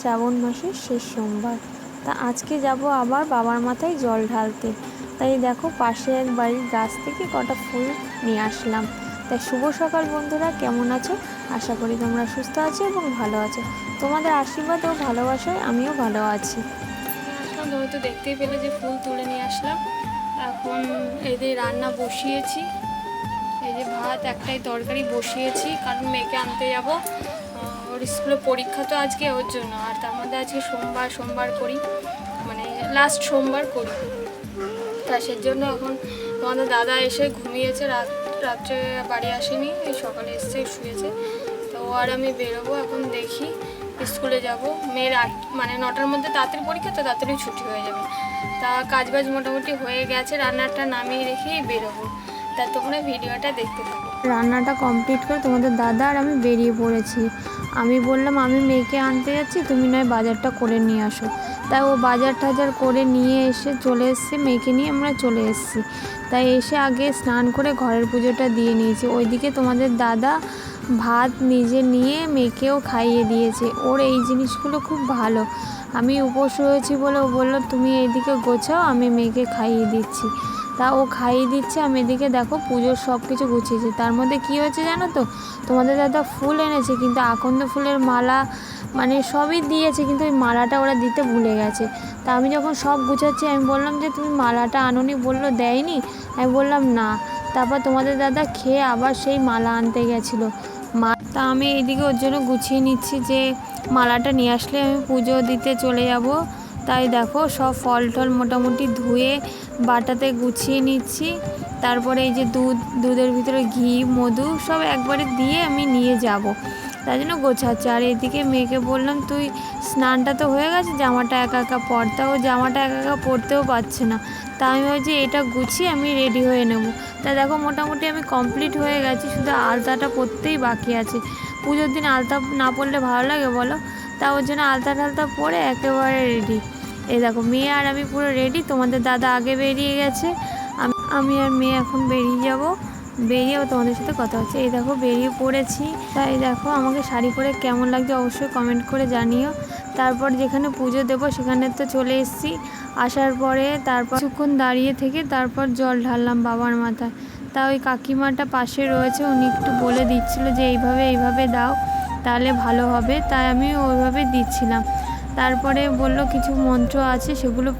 শ্রাবণ মাসের শেষ সোমবার। তা আজকে যাব আবার বাবার মাথায় জল ঢালতে। তাই দেখো পাশে এক বাড়ির গাছ থেকে কটা ফুল নিয়ে আসলাম। তাই শুভ সকাল বন্ধুরা, কেমন আছো? আশা করি তোমরা সুস্থ আছো এবং ভালো আছো। তোমাদের আশীর্বাদ ও ভালোবাসায় আমিও ভালো আছি। আসলাম তো দেখতেই পেলে যে ফুল তুলে নিয়ে আসলাম। এখন এই যে রান্না বসিয়েছি। এই যে ভাত একটাই তরকারি বসিয়েছি, কারণ মেয়েকে আনতে যাব। ওর স্কুলে পরীক্ষা তো আজকে ওর জন্য, আর তার মধ্যে আজকে সোমবার সোমবার করি মানে লাস্ট সোমবার করি। তা সেজন্য এখন আমাদের দাদা এসে ঘুমিয়েছে, রাত, রাত্রে বাড়ি আসেনি, এই সকালে এসছে, শুয়েছে। তো আর আমি বেরোবো, এখন দেখি স্কুলে যাব। মেয়ের আট মানে নটার মধ্যে তাড়াতাড়ি পরীক্ষা, তো তাড়াতাড়ি ছুটি হয়ে যাবে। তা কাজবাজ মোটামুটি হয়ে গেছে, রান্নাটা নামিয়ে রেখেই বেরোবো। তা তোমরা ভিডিওটা দেখতে থাকো। রান্নাটা কমপ্লিট করে তোমাদের দাদা আর আমি বেরিয়ে পড়েছি। আমি বললাম, আমি মেয়েকে আনতে যাচ্ছি, তুমি নয় বাজারটা করে নিয়ে আসো। তাই ও বাজার টাজার করে নিয়ে এসে চলে এসছে, মেয়েকে নিয়ে আমরা চলে এসেছি। তাই এসে আগে স্নান করে ঘরের পুজোটা দিয়ে নিয়েছি। ওইদিকে তোমাদের দাদা ভাত নিজে নিয়ে মেয়েকেও খাইয়ে দিয়েছে। ওর এই জিনিসগুলো খুব ভালো। আমি উপোস হয়েছি বলে ও বলল, তুমি এইদিকে গোছাও, আমি মেয়েকে খাইয়ে দিচ্ছি। তা ও খাইয়ে দিচ্ছে আমি এদিকে দেখো পুজোর সব কিছু গুছিয়েছি। তার মধ্যে কী হয়েছে জানো তো? তোমাদের দাদা ফুল এনেছে, কিন্তু আকন্দ ফুলের মালা মানে সবই দিয়েছে, কিন্তু ওই মালাটা ওরা দিতে ভুলে গেছে। তা আমি যখন সব গুছাচ্ছি, আমি বললাম যে, তুমি মালাটা আনোনি? বলল, দেয়নি? আমি বললাম, না। তারপর তোমাদের দাদা খেয়ে আবার সেই মালা আনতে গেছিল। মা তা আমি এইদিকে ওর জন্য গুছিয়ে নিচ্ছি যে, মালাটা নিয়ে আসলে আমি পুজো দিতে চলে যাব। তাই দেখো সব ফল টল মোটামুটি ধুয়ে বাটাতে গুছিয়ে নিচ্ছি। তারপরে এই যে দুধ, দুধের ভিতরে ঘি, মধু সব একবারে দিয়ে আমি নিয়ে যাব। তাই জন্য গোছাচ্ছে। আর এদিকে মেয়েকে বললাম, তুই স্নানটা তো হয়ে গেছে, জামাটা একা একা পরতে ও জামাটা একা একা পরতেও পারছে না। তা আমি ভাবছি এটা গুছিয়ে আমি রেডি হয়ে নেব। তা দেখো মোটামুটি আমি কমপ্লিট হয়ে গেছি। শুধু আলতাটা পরতেই বাকি আছে। পুজোর দিন আলতা না পরলে ভালো লাগে বলো? তা ওর জন্য আলতা টালতা পরে একেবারে রেডি এই দেখো, মেয়ে আর আমি পুরো রেডি তোমাদের দাদা আগে বেরিয়ে গেছে। আমি আর মেয়ে এখন বেরিয়ে যাব। বেরিয়ে আবার তোমাদের সাথে কথা হচ্ছে। এই দেখো, বেরিয়ে পড়েছি। তাই দেখো, আমাকে শাড়ি পরে কেমন লাগছে অবশ্যই কমেন্ট করে জানিও। তারপর যেখানে পুজো দেবো, সেখানে তো চলে এসেছি। আসার পরে তারপর কিছুক্ষণ দাঁড়িয়ে থেকে তারপর জল ঢাললাম বাবার মাথায়। তা ওই কাকিমাটা পাশে রয়েছে, উনি একটু বলে দিচ্ছিল যে এইভাবে এইভাবে দাও। তাহলে ভালো হবে তাই আমি ওইভাবে দিচ্ছিলাম। তারপরে বলল কিছু মন্ত্র আছে সেগুলো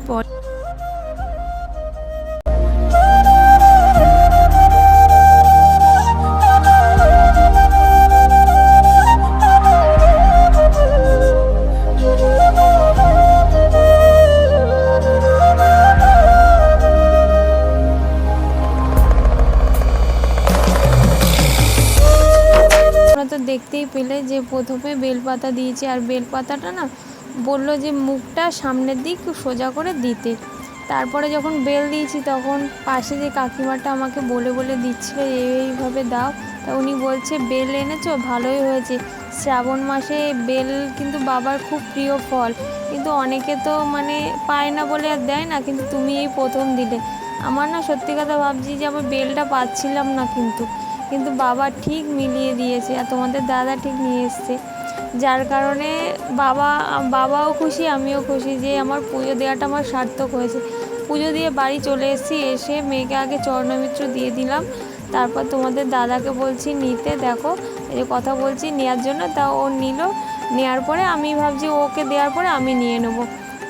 দেখতেই পেলে যে প্রথমে বেলপাতা দিয়েছি আর বেলপাতাটা না বলল যে মুখটা সামনের দিক সোজা করে দিতে। তারপরে যখন বেল দিয়েছি তখন পাশে যে কাকিমাটা আমাকে বলে বলে দিচ্ছিল এইভাবে দাও। তা উনি বলছে, বেল এনেছো? ভালোই হয়েছে। শ্রাবণ মাসে বেল কিন্তু বাবার খুব প্রিয় ফল। কিন্তু অনেকে তো মানে পায় না বলে আর দেয় না, কিন্তু তুমি এই প্রথম দিলে। আমার না সত্যি কথা ভাবছি যে আমার বেলটা পাচ্ছিলাম না কিন্তু। কিন্তু বাবা ঠিক মিলিয়ে দিয়েছে আর তোমাদের দাদা ঠিক নিয়ে এসছে। যার কারণে বাবা, বাবাও খুশি, আমিও খুশি যে আমার পুজো দেওয়াটা আমার সার্থক হয়েছে। পুজো দিয়ে বাড়ি চলে এসেছি, এসে মেয়েকে আগে চর্ণমিত্র দিয়ে দিলাম। তারপর তোমাদের দাদাকে বলছি, নিতে দেখো। এই যে কথা বলছি নেওয়ার জন্য, তা ও নিল। নেওয়ার পরে আমি ভাবছি ওকে দেওয়ার পরে আমি নিয়ে নেব।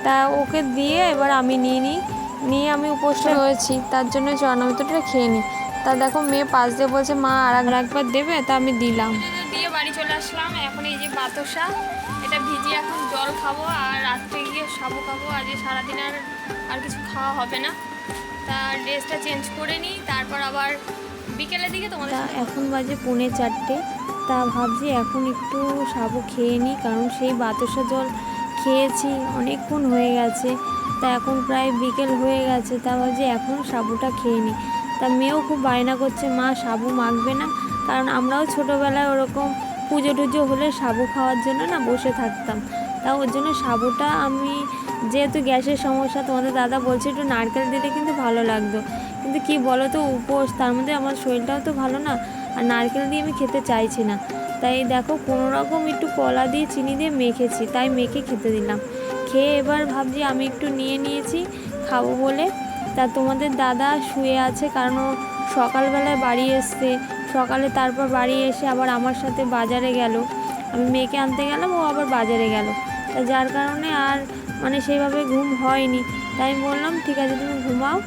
তা ওকে দিয়ে এবার আমি নিয়ে নিই। নিয়ে আমি উপোসটা রয়েছি তার জন্য চর্ণমিত্রটা খেয়ে নিই তা দেখো মেয়ে পাশ দিয়ে বলছে মা আর একবার দেবে? তা আমি দিলাম। দিয়ে বাড়ি চলে আসলাম। এখন এই যে বাতাসা এটা ভিজিয়ে এখন জল খাব আর রাত্রে গিয়ে সাবু খাব। আজকে সারাদিন আর আর কিছু খাওয়া হবে না। তা ড্রেসটা চেঞ্জ করে নিই তারপর আবার বিকেলের দিকে তোমাদের এখন বাজে পৌনে চারটে। তা ভাবছি এখন একটু সাবু খেয়ে নিই কারণ সেই বাতাসা জল খেয়েছি অনেকক্ষণ হয়ে গেছে। তা এখন প্রায় বিকেল হয়ে গেছে, তা ভাবছি এখন সাবুটা খেয়ে নিই। তা মেয়েও খুব বায়না করছে, মা, সাবু মাখবে না? কারণ আমরাও ছোটোবেলায় ওরকম পুজো টুজো হলে সাবু খাওয়ার জন্য না বসে থাকতাম। তা ওর জন্য সাবুটা আমি, যেহেতু গ্যাসের সমস্যা তোমাদের দাদা বলছে একটু নারকেল দিলে কিন্তু ভালো লাগতো। কিন্তু কি বলো তো উপোস, তার মধ্যে আমার শরীরটাও তো ভালো না, আর নারকেল দিয়ে আমি খেতে চাইছি না। তাই দেখো, কোনো রকম একটু কলা দিয়ে, চিনি দিয়ে মেখেছি, তাই মেখে খেতে দিলাম। খেয়ে এবার ভাবছি আমি একটু নিয়ে নিয়েছি, খাব বলে। তা তোমাদের দাদা শুয়ে আছে কারণ ও সকালবেলায় বাড়ি এসছে। সকালে তারপর বাড়ি এসে আবার আমার সাথে বাজারে গেল। আমি মেয়েকে আনতে গেলাম, ও আবার বাজারে গেল। তা যার কারণে আর মানে সেইভাবে ঘুম হয়নি। তাই বললাম, ঠিক আছে, তুমি ঘুমাও।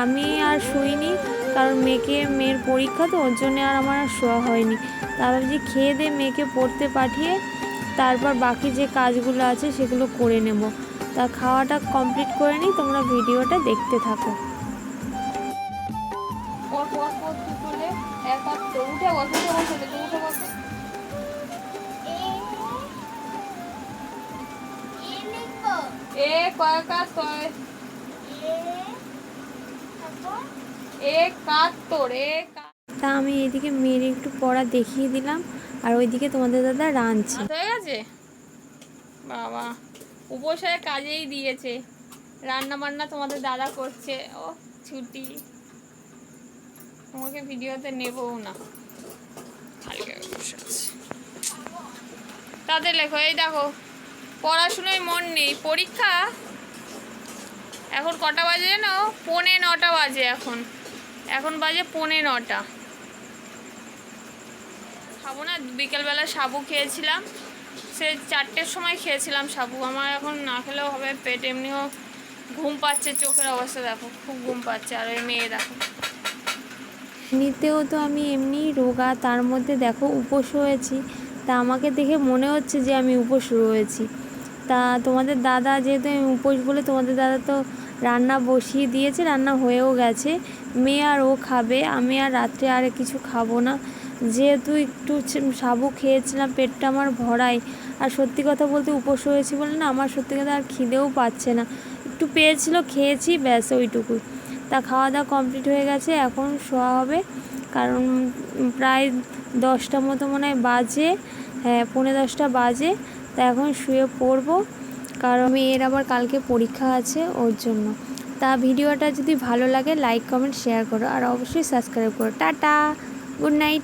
আমি আর শুইনি কারণ মেয়েকে মেয়ের পরীক্ষা তো, ওর জন্য আর আমার আর শোয়া হয়নি। তা ভাবছি খেয়ে দিয়ে মেয়েকে পড়তে পাঠিয়ে তারপর বাকি যে কাজগুলো আছে সেগুলো করে নেব। তা খাওয়াটা কমপ্লিট করে নিই তোমরা ভিডিওটা দেখতে থাকো। এ কয় কাজ কয় তা আমি এদিকে মেয়ের একটু পড়া দেখিয়ে দিলাম। আর ওইদিকে তোমাদের দাদা রাঁধছে। হয়ে গেছে? বাবা উপসারে কাজেই দিয়েছে। রান্না বান্না তোমাদের দাদা করছে। ও, ছুটি। তোমাকে ভিডিওতে নেবও না। তাদের লেখো, এই দেখো, পড়াশুনোয় মন নেই। পরীক্ষা? এখন কটা বাজে জানো? পৌনে নটা বাজে এখন। এখন বাজে পৌনে নটা। খাব না। বিকেলবেলা সাবু খেয়েছিলাম। সে চারটের সময় খেয়েছিলাম সাবু। আমার এখন না খেলেও হবে। পেট এমনিও ঘুম পাচ্ছে। চোখের অবস্থা দেখো, খুব ঘুম পাচ্ছে। আর ওই মেয়ে দেখো। এমনিতেও তো আমি এমনি রোগা, তার মধ্যে দেখো উপোস হয়েছি। তা আমাকে দেখে মনে হচ্ছে যে আমি উপোস রয়েছি। তা তোমাদের দাদা যেহেতু আমি উপোস বলে তোমাদের দাদা তো রান্না বসিয়ে দিয়েছে, রান্না হয়েও গেছে। মেয়ে আর ও খাবে। আমি আর রাত্রে আর কিছু খাব না। যেহেতু একটু সাবু খেয়েছিলাম, পেটটা আমার ভরাই আর সত্যি কথা বলতে উপোস হয়েছি বলে না, আমার সত্যি কথা আর খিদেও পাচ্ছে না। একটু পেয়েছিল, খেয়েছি, ব্যাস ওইটুকুই। তা খাওয়া দাওয়া কমপ্লিট হয়ে গেছে, এখন শোয়া হবে। কারণ প্রায় দশটা মতো মনে হয় বাজে হ্যাঁ পৌনে দশটা বাজে। তা এখন শুয়ে পড়ব। কারণ মেয়ের আবার কালকে পরীক্ষা আছে ওর জন্য। তা ভিডিওটা যদি ভালো লাগে লাইক কমেন্ট শেয়ার করো। আর অবশ্যই সাবস্ক্রাইব করো। টাটা! Good night